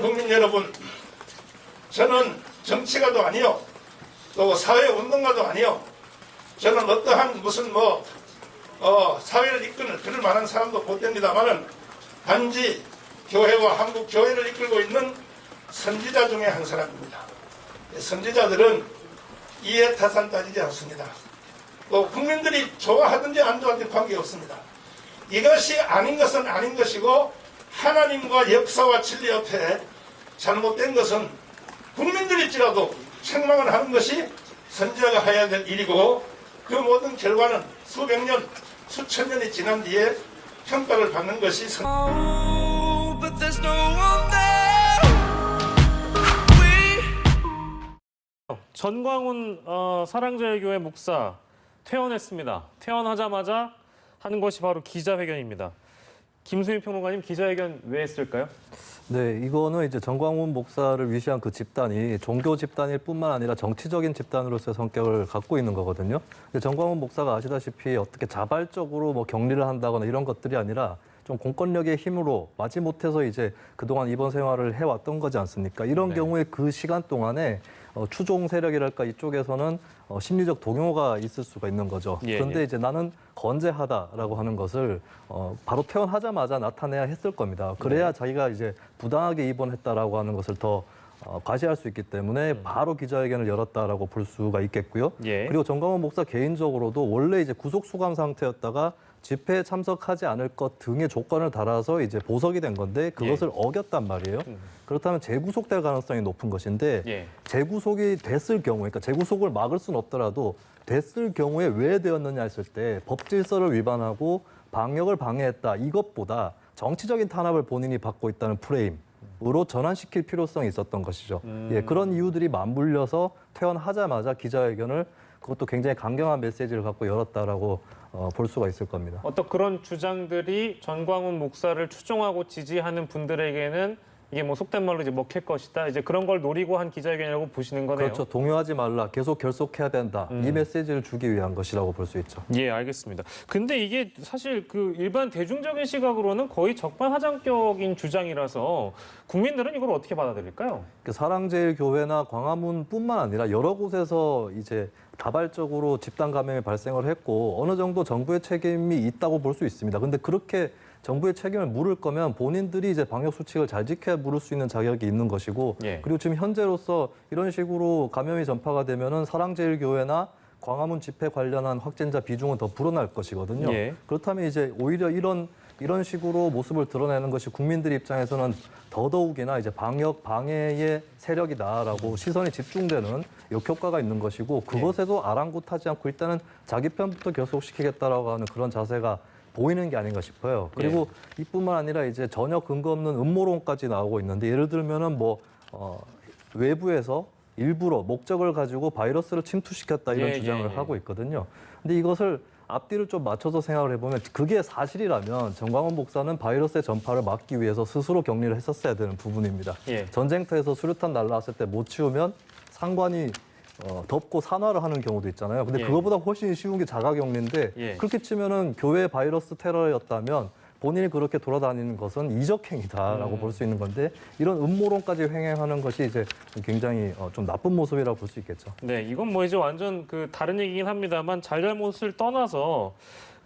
국민 여러분, 저는 정치가도 아니요, 또 사회 운동가도 아니요, 저는 어떠한 무슨 뭐 어, 사회를 이끄는 그럴 만한 사람도 못 됩니다만은 단지 교회와 한국 교회를 이끌고 있는 선지자 중에 한 사람입니다. 선지자들은 이해 타산 따지지 않습니다. 또 국민들이 좋아하든지 안 좋아하든지 관계없습니다. 이것이 아닌 것은 아닌 것이고 하나님과 역사와 진리 옆에 잘못된 것은 국민들일지라도 책망을 하는 것이 선지자가 해야 될 일이고 그 모든 결과는 수백 년, 수천 년이 지난 뒤에 평가를 받는 것이 선... 전광훈 어, 사랑제일교회 목사 퇴원했습니다. 퇴원하자마자 하는 것이 바로 기자회견입니다. 김수민 평론가님 기자회견 왜 했을까요? 네, 이거는 이제 정광훈 목사를 위시한 그 집단이 종교 집단일 뿐만 아니라 정치적인 집단으로서의 성격을 갖고 있는 거거든요. 정광훈 목사가 아시다시피 어떻게 자발적으로 뭐 격리를 한다거나 이런 것들이 아니라 좀 공권력의 힘으로 마지못해서 이제 그동안 입원 생활을 해왔던 거지 않습니까? 이런 네. 경우에 그 시간 동안에 어, 추종 세력이랄까 이쪽에서는 어, 심리적 동요가 있을 수가 있는 거죠. 예, 그런데 예. 이제 나는 건재하다라고 하는 것을 어, 바로 퇴원하자마자 나타내야 했을 겁니다. 그래야 네. 자기가 이제 부당하게 입원했다라고 하는 것을 더 어, 과시할 수 있기 때문에 바로 기자회견을 열었다라고 볼 수가 있겠고요. 음. 예. 그리고 정광훈 목사 개인적으로도 원래 이제 구속 수감 상태였다가 집회에 참석하지 않을 것 등의 조건을 달아서 이제 보석이 된 건데 그것을 어겼단 말이에요. 예. 음. 그렇다면 재구속될 가능성이 높은 것인데 예. 재구속이 됐을 경우에, 그러니까 재구속을 막을 수는 없더라도 됐을 경우에 왜 되었느냐 했을 때 법질서를 위반하고 방역을 방해했다 이것보다 정치적인 탄압을 본인이 받고 있다는 프레임 으로 전환시킬 필요성이 있었던 것이죠. 음. 예, 그런 이유들이 맞물려서 퇴원하자마자 기자회견을 그것도 굉장히 강경한 메시지를 갖고 열었다라고 어, 볼 수가 있을 겁니다. 어떤 그런 주장들이 전광훈 목사를 추종하고 지지하는 분들에게는 이게 뭐 속된 말로 이제 먹힐 것이다. 이제 그런 걸 노리고 한 기자회견이라고 보시는 거네요. 그렇죠. 동요하지 말라. 계속 결속해야 된다. 음. 이 메시지를 주기 위한 것이라고 볼 수 있죠. 예, 알겠습니다. 근데 이게 사실 그 일반 대중적인 시각으로는 거의 적반하장격인 주장이라서 국민들은 이걸 어떻게 받아들일까요? 그 사랑제일교회나 광화문뿐만 아니라 여러 곳에서 이제 다발적으로 집단 감염이 발생을 했고 어느 정도 정부의 책임이 있다고 볼 수 있습니다. 근데 그렇게 정부의 책임을 물을 거면 본인들이 이제 방역 수칙을 잘 지켜야 물을 수 있는 자격이 있는 것이고 예. 그리고 지금 현재로서 이런 식으로 감염이 전파가 되면은 사랑제일교회나 광화문 집회 관련한 확진자 비중은 더 불어날 것이거든요. 예. 그렇다면 이제 오히려 이런 이런 식으로 모습을 드러내는 것이 국민들 입장에서는 더더욱이나 이제 방역 방해의 세력이다라고 시선이 집중되는 역효과가 있는 것이고 그것에도 아랑곳하지 않고 일단은 자기 편부터 결속시키겠다라고 하는 그런 자세가 보이는 게 아닌가 싶어요. 그리고 이뿐만 아니라 이제 전혀 근거 없는 음모론까지 나오고 있는데 예를 들면은 뭐 어, 외부에서 일부러 목적을 가지고 바이러스를 침투시켰다 이런 예, 주장을 예, 예. 하고 있거든요. 근데 이것을 앞뒤를 좀 맞춰서 생각을 해보면 그게 사실이라면 정광훈 목사는 바이러스의 전파를 막기 위해서 스스로 격리를 했었어야 되는 부분입니다. 예. 전쟁터에서 수류탄 날라왔을 때 못 치우면 상관이 어, 덮고 산화를 하는 경우도 있잖아요. 근데 예. 그거보다 훨씬 쉬운 게 자가격리인데 예. 그렇게 치면은 교회 바이러스 테러였다면 본인이 그렇게 돌아다니는 것은 이적행위다라고 음. 볼수 있는 건데 이런 음모론까지 횡행하는 것이 이제 굉장히 어, 좀 나쁜 모습이라고 볼 수 있겠죠. 네, 이건 뭐 이제 완전 그 다른 얘기긴 합니다만 잘잘못을 떠나서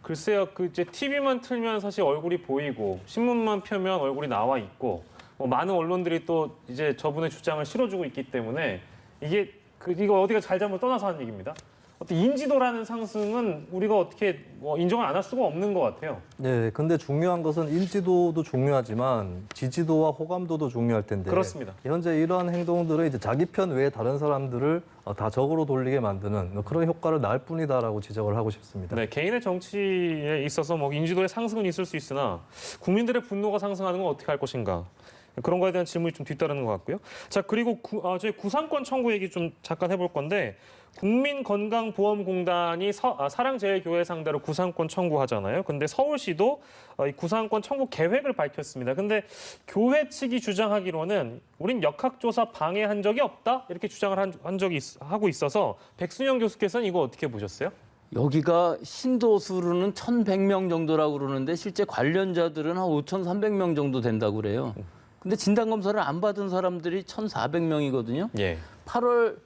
글쎄요, 그 이제 TV만 틀면 사실 얼굴이 보이고 신문만 펴면 얼굴이 나와 있고 뭐 많은 언론들이 또 이제 저분의 주장을 실어주고 있기 때문에 이게 그 이거 어디가 잘 잘못 떠나서 하는 얘기입니다. 어떤 인지도라는 상승은 우리가 어떻게 뭐 인정을 안 할 수가 없는 것 같아요. 네, 근데 중요한 것은 인지도도 중요하지만 지지도와 호감도도 중요할 텐데 그렇습니다. 현재 이러한 행동들은 이제 자기 편 외에 다른 사람들을 어, 다 적으로 돌리게 만드는 그런 효과를 낳을 뿐이다라고 지적을 하고 싶습니다. 네, 개인의 정치에 있어서 뭐 인지도의 상승은 있을 수 있으나 국민들의 분노가 상승하는 건 어떻게 할 것인가 그런 거에 대한 질문이 좀 뒤따르는 것 같고요. 자 그리고 구, 아, 저희 구상권 청구 얘기 좀 잠깐 해볼 건데 국민건강보험공단이 서- 아, 사랑제일교회 상대로 구상권 청구하잖아요. 근데 서울시도 어, 이 구상권 청구 계획을 밝혔습니다. 근데 교회 측이 주장하기로는 우린 역학조사 방해한 적이 없다 이렇게 주장을 한, 한 적이 있- 하고 있어서 백순영 교수께서는 이거 어떻게 보셨어요? 여기가 신도 수로는 1,100명 정도라고 그러는데 실제 관련자들은 한 5,300명 정도 된다고 그래요. 근데 진단 검사를 안 받은 사람들이 1,400명이거든요. 예. 8월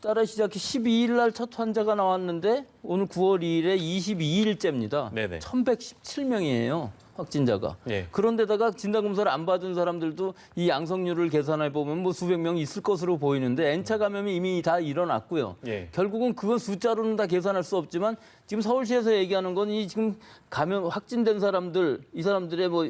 달에 시작해 12일 날 첫 환자가 나왔는데 오늘 9월 2일에 22일째입니다. 네네. 1,117명이에요. 확진자가. 예. 그런데다가 진단 검사를 안 받은 사람들도 이 양성률을 계산해 보면 뭐 수백 명 있을 것으로 보이는데 N차 감염이 이미 다 일어났고요. 예. 결국은 그건 숫자로는 다 계산할 수 없지만 지금 서울시에서 얘기하는 건 이 지금 감염 확진된 사람들 이 사람들의 뭐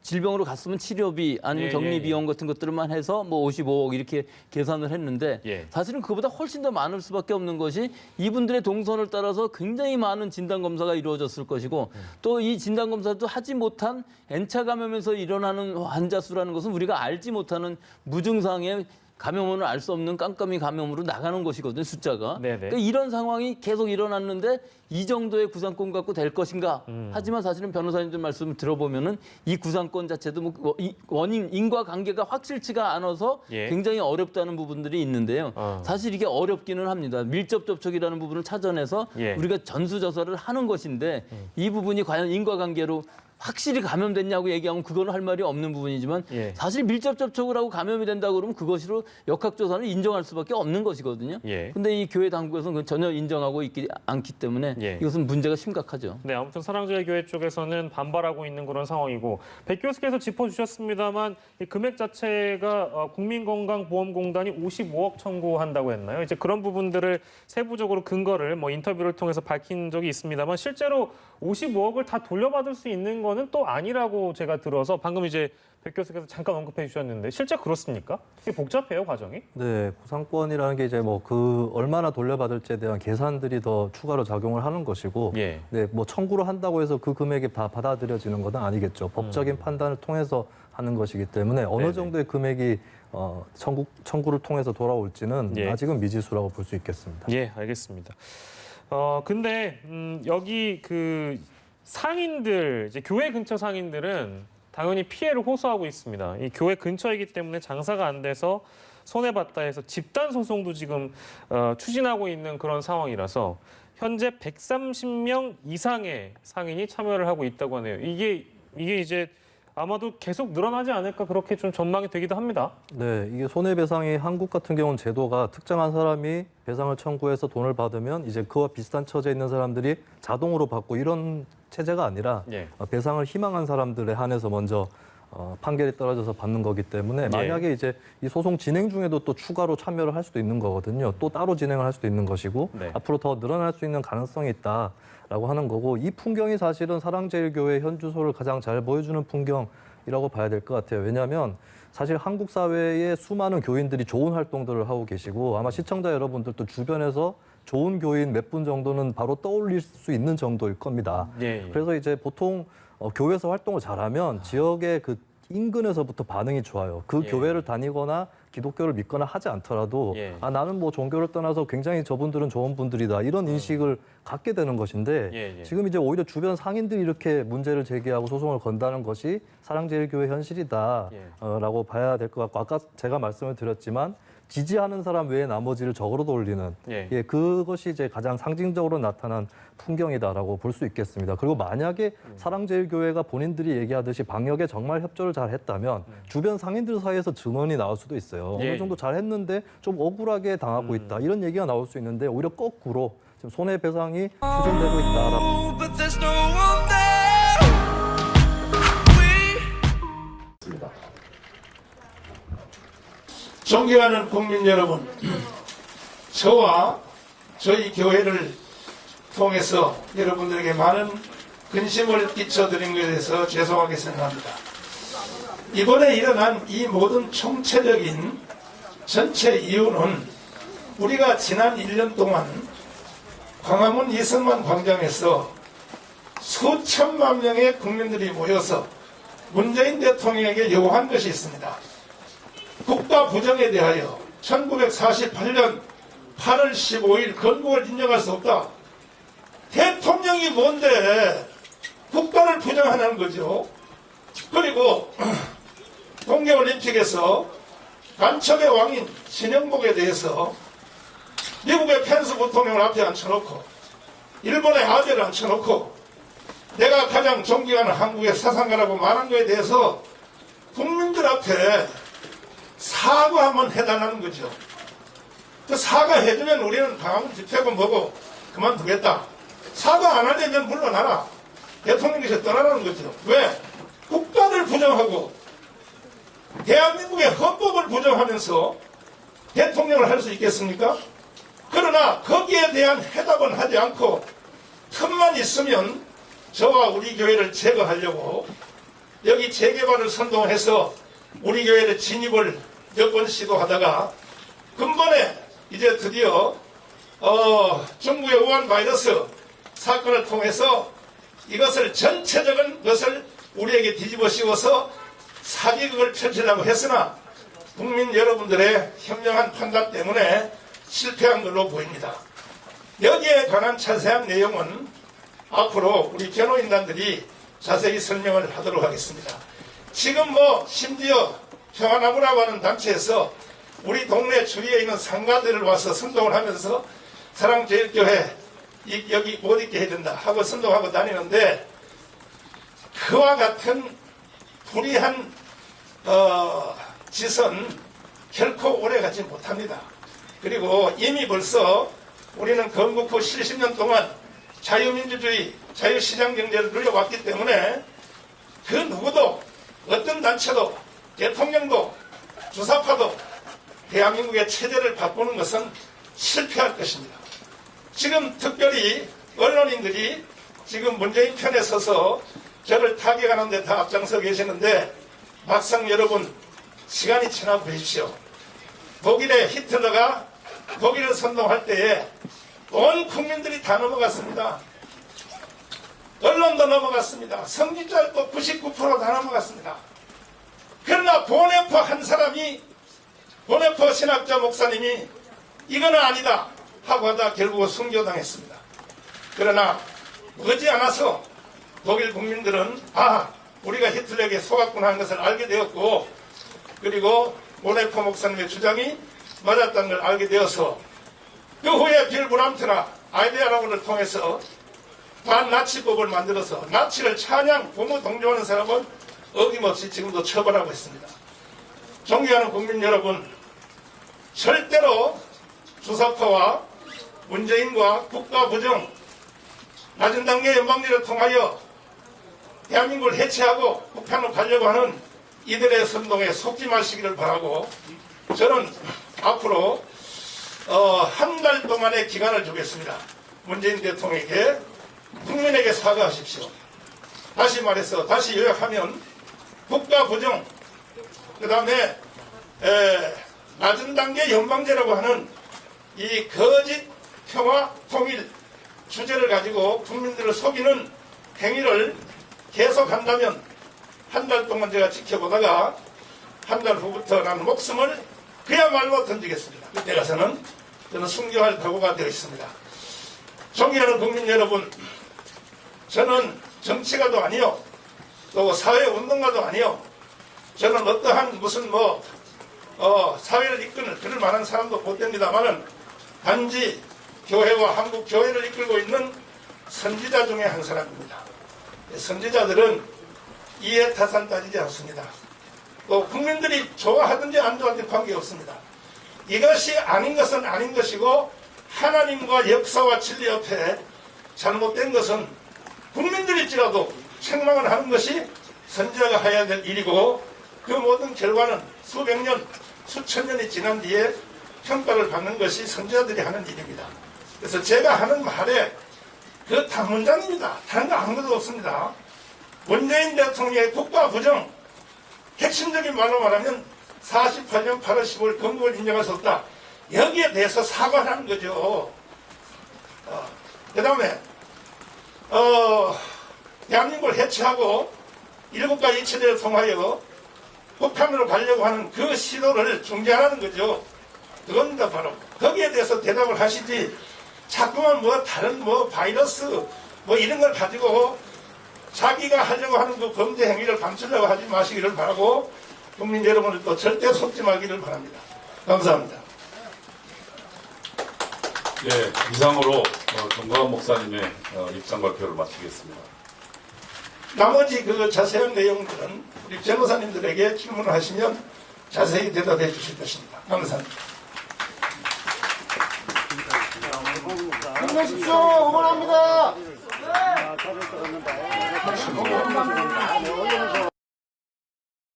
질병으로 갔으면 치료비 아니면 예, 격리 예, 예. 비용 같은 것들만 해서 뭐 55억 이렇게 계산을 했는데 예. 사실은 그보다 훨씬 더 많을 수밖에 없는 것이 이분들의 동선을 따라서 굉장히 많은 진단 검사가 이루어졌을 것이고 또이 진단 검사도 하지 못한 N차 감염에서 일어나는 환자 수라는 것은 우리가 알지 못하는 무증상의 감염원을 알 수 없는 깜깜이 감염으로 나가는 것이거든요 숫자가. 네네. 그러니까 이런 상황이 계속 일어났는데 이 정도의 구상권 갖고 될 것인가? 음. 하지만 사실은 변호사님들 말씀을 들어보면은 이 구상권 자체도 뭐 원인 인과 관계가 확실치가 않아서 예. 굉장히 어렵다는 부분들이 있는데요. 어. 사실 이게 어렵기는 합니다. 밀접 접촉이라는 부분을 찾아내서 예. 음. 우리가 전수 조사를 하는 것인데 이 부분이 과연 인과 관계로 확실히 감염됐냐고 얘기하면 그거는 할 말이 없는 부분이지만 예. 사실 밀접 접촉을 하고 감염이 된다 그러면 그것으로 역학조사는 인정할 수밖에 없는 것이거든요. 예. 근데 이 교회 당국에서는 그건 전혀 인정하고 있지 않기 때문에 예. 이것은 문제가 심각하죠. 네, 아무튼 사랑제일 교회 쪽에서는 반발하고 있는 그런 상황이고 백 교수께서 짚어주셨습니다만 이 금액 자체가 어, 국민건강보험공단이 55억 청구한다고 했나요? 이제 그런 부분들을 세부적으로 근거를 뭐 인터뷰를 통해서 밝힌 적이 있습니다만 실제로 55억을 다 돌려받을 수 있는 거는 또 아니라고 제가 들어서 방금 이제 백 교수께서 잠깐 언급해 주셨는데 실제 그렇습니까? 이게 복잡해요 과정이? 네, 구상권이라는 게 이제 뭐 그 얼마나 돌려받을지에 대한 계산들이 더 추가로 작용을 하는 것이고, 예. 네, 뭐 청구를 한다고 해서 그 금액이 다 받아들여지는 것은 아니겠죠. 법적인 판단을 통해서 하는 것이기 때문에 어느 음. 네네. 정도의 금액이 어, 청구, 청구를 통해서 돌아올지는 예. 아직은 미지수라고 볼 수 있겠습니다. 예, 알겠습니다. 어, 근데 음, 여기 그 상인들, 이제 교회 근처 상인들은 당연히 피해를 호소하고 있습니다. 이 교회 근처이기 때문에 장사가 안 돼서 손해봤다 해서 집단 소송도 지금 어, 추진하고 있는 그런 상황이라서 현재 130명 이상의 상인이 참여를 하고 있다고 하네요. 이게 이게 이제 아마도 계속 늘어나지 않을까 그렇게 좀 전망이 되기도 합니다. 네, 이게 손해배상이 한국 같은 경우는 제도가 특정한 사람이 배상을 청구해서 돈을 받으면 이제 그와 비슷한 처지에 있는 사람들이 자동으로 받고 이런 체제가 아니라 예. 어, 배상을 희망한 사람들에 한해서 먼저 어, 판결이 떨어져서 받는 거기 때문에 예. 만약에 이제 이 소송 진행 중에도 또 추가로 참여를 할 수도 있는 거거든요. 또 따로 진행을 할 수도 있는 것이고 네. 앞으로 더 늘어날 수 있는 가능성이 있다라고 하는 거고 이 풍경이 사실은 사랑제일교회 현주소를 가장 잘 보여주는 풍경이라고 봐야 될 것 같아요. 왜냐하면 사실 한국 사회에 수많은 교인들이 좋은 활동들을 하고 계시고 아마 시청자 여러분들도 주변에서 좋은 교인 몇 분 정도는 바로 떠올릴 수 있는 정도일 겁니다. 예, 예. 그래서 이제 보통 어, 교회에서 활동을 잘하면 지역의 그 인근에서부터 반응이 좋아요. 그 예. 교회를 다니거나 기독교를 믿거나 하지 않더라도 예. 아 나는 뭐 종교를 떠나서 굉장히 저분들은 좋은 분들이다 이런 인식을 갖게 되는 것인데 예, 예. 지금 이제 오히려 주변 상인들이 이렇게 문제를 제기하고 소송을 건다는 것이 사랑제일교회 현실이다라고 예. 봐야 될 것 같고 아까 제가 말씀을 드렸지만 지지하는 사람 외에 나머지를 적으로 돌리는 예. 예, 그것이 이제 가장 상징적으로 나타난 풍경이다라고 볼 수 있겠습니다. 그리고 만약에 음. 사랑제일교회가 본인들이 얘기하듯이 방역에 정말 협조를 잘 했다면 주변 상인들 사이에서 증언이 나올 수도 있어요. 음. 예. 어느 정도 잘 했는데 좀 억울하게 당하고 있다. 이런 얘기가 나올 수 있는데 오히려 거꾸로 지금 손해배상이 추진되고 있다라고 존경하는 국민 여러분, 저와 저희 교회를 통해서 여러분들에게 많은 근심을 끼쳐드린 것에 대해서 죄송하게 생각합니다. 이번에 일어난 이 모든 총체적인 전체 이유는 우리가 지난 1년 동안 광화문 이승만 광장에서 수천만 명의 국민들이 모여서 문재인 대통령에게 요구한 것이 있습니다. 국가 부정에 대하여 1948년 8월 15일 건국을 인정할 수 없다. 대통령이 뭔데 국가를 부정하는 거죠. 그리고 동계올림픽에서 간첩의 왕인 신영복에 대해서 미국의 펜스 부통령을 앞에 앉혀놓고 일본의 아베를 앉혀놓고 내가 가장 존경하는 한국의 사상가라고 말한 거에 대해서 국민들 앞에 사과 한번 해달라는 거죠. 그 사과해주면 우리는 방황 집회고 뭐고 그만두겠다. 사과 안 하려면 물러나라. 대통령께서 떠나라는 거죠. 왜? 국가를 부정하고 대한민국의 헌법을 부정하면서 대통령을 할 수 있겠습니까? 그러나 거기에 대한 해답은 하지 않고 틈만 있으면 저와 우리 교회를 제거하려고 여기 재개발을 선동해서 우리 교회의 진입을 몇번 시도하다가 근본에 이제 드디어 어, 중국의 우한 바이러스 사건을 통해서 이것을 전체적인 것을 우리에게 뒤집어 씌워서 사기극을 펼치려고 했으나 국민 여러분들의 현명한 판단 때문에 실패한 걸로 보입니다. 여기에 관한 자세한 내용은 앞으로 우리 변호인단들이 자세히 설명을 하도록 하겠습니다. 지금 뭐 심지어 평화나무라고 하는 단체에서 우리 동네 주위에 있는 상가들을 와서 선동을 하면서 사랑제일교회 이- 여기 못 있게 해야 된다 하고 선동하고 다니는데 그와 같은 불의한 어, 짓은 결코 오래가지 못합니다. 그리고 이미 벌써 우리는 건국 후 70년 동안 자유민주주의, 자유시장 경제를 누려왔기 때문에 그 누구도 단체도 대통령도 주사파도 대한민국의 체제를 바꾸는 것은 실패할 것입니다. 지금 특별히 언론인들이 지금 문재인 편에 서서 저를 타격하는 데 다 앞장서 계시는데 막상 여러분 시간이 지나 보십시오. 독일의 히틀러가 독일을 선동할 때에 온 국민들이 다 넘어갔습니다. 언론도 넘어갔습니다. 성직자도 99%다 넘어갔습니다. 그러나 보네퍼 한 사람이 보네퍼 신학자 목사님이 이거는 아니다 하고 하다 결국 순교당했습니다. 그러나 머지않아서 독일 국민들은 아 우리가 히틀러에게 속았구나 하는 것을 알게 되었고 그리고 보네퍼 목사님의 주장이 맞았다는 걸 알게 되어서 그 후에 빌 브람트나 아이디아라고를 통해서 반나치법을 만들어서 나치를 찬양, 부모 동조하는 사람은 어김없이 지금도 처벌하고 있습니다. 존경하는 국민 여러분, 절대로 주사파와 문재인과 국가 부정, 낮은 단계 연방제를 통하여 대한민국을 해체하고 북한으로 가려고 하는 이들의 선동에 속지 마시기를 바라고 저는 앞으로 어, 한 달 동안의 기간을 주겠습니다. 문재인 대통령에게 국민에게 사과하십시오. 다시 말해서 다시 요약하면 국가 부정 그 다음에 낮은 단계 연방제라고 하는 이 거짓 평화 통일 주제를 가지고 국민들을 속이는 행위를 계속한다면 한 달 동안 제가 지켜보다가 한 달 후부터 나는 목숨을 그야말로 던지겠습니다. 그때 가서는 저는 순교할 각오가 되어 있습니다. 존경하는 국민 여러분, 저는 정치가도 아니요, 또 사회 운동가도 아니요, 저는 어떠한 무슨 뭐 어, 사회를 이끄는 그럴 만한 사람도 못 됩니다만은 단지 교회와 한국 교회를 이끌고 있는 선지자 중에 한 사람입니다. 선지자들은 이해 타산 따지지 않습니다. 또 국민들이 좋아하든지 안 좋아하든지 관계없습니다. 이것이 아닌 것은 아닌 것이고 하나님과 역사와 진리 옆에 잘못된 것은 국민들일지라도 책망을 하는 것이 선지자가 해야 될 일이고 그 모든 결과는 수백 년, 수천 년이 지난 뒤에 평가를 받는 것이 선지자들이 하는 일입니다. 그래서 제가 하는 말에 그 단문장입니다. 다른 거 아무것도 없습니다. 문재인 대통령의 국가 부정, 핵심적인 말로 말하면 48년 8월 15일 건국을 인정할 수 없다. 여기에 대해서 사과하는 거죠. 그 다음에, 어, 대한민국을 해체하고 일국가 이체제를 통하여 북한으로 가려고 하는 그 시도를 중재하라는 거죠. 그겁니다, 바로. 거기에 대해서 대답을 하시지, 자꾸만 뭐 다른 뭐 바이러스 뭐 이런 걸 가지고 자기가 하려고 하는 그 범죄 행위를 감추려고 하지 마시기를 바라고 국민 여러분을 또 절대 속지 말기를 바랍니다. 감사합니다. 예, 이상으로 어, 정광훈 목사님의 어, 입장 발표를 마치겠습니다. 나머지 그 자세한 내용들은 우리 변호사님들에게 질문을 하시면 자세히 대답해 주실 것입니다. 감사합니다. 힘내십시오. 응원합니다.